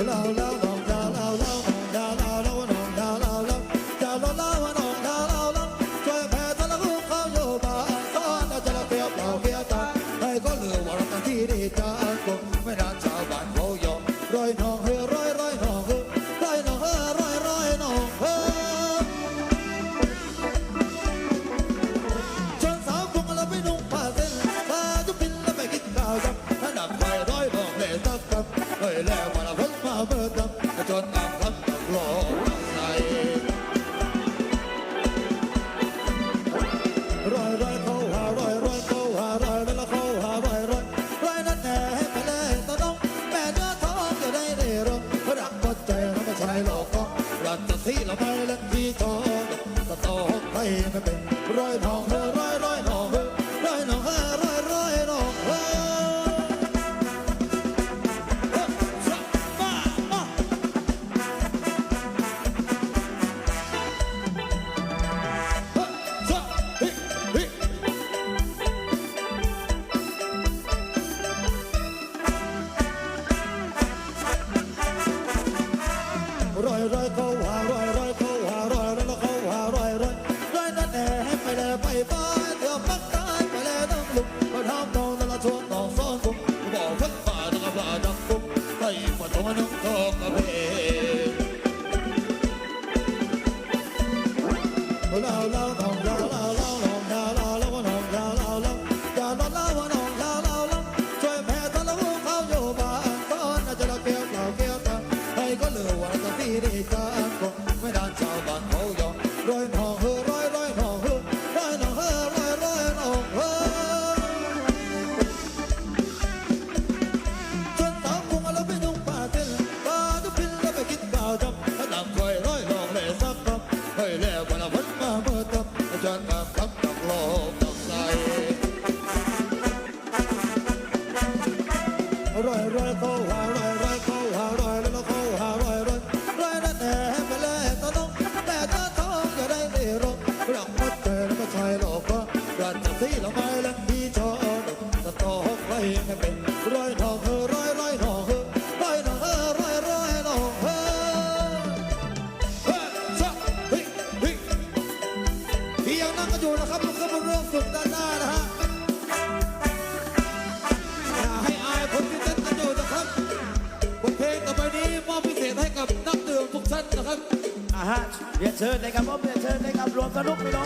Hello, hello, la สติได้จากกงไม่นานชาวบ้านเขายอมโดอยพอ เรียเชิญเลยครับผมเรียนเชิญเลยครับรวมสนุกไปเล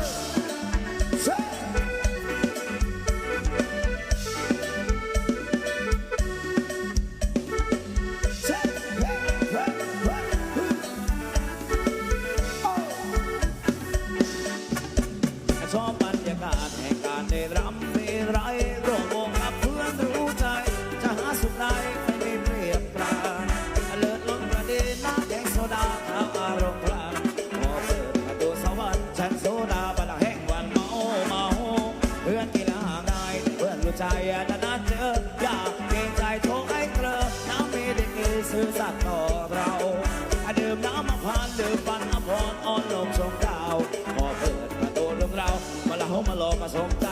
ย มสมดาวพอเปิดประตูเองเรามาเล่ามาหลอมาสมตา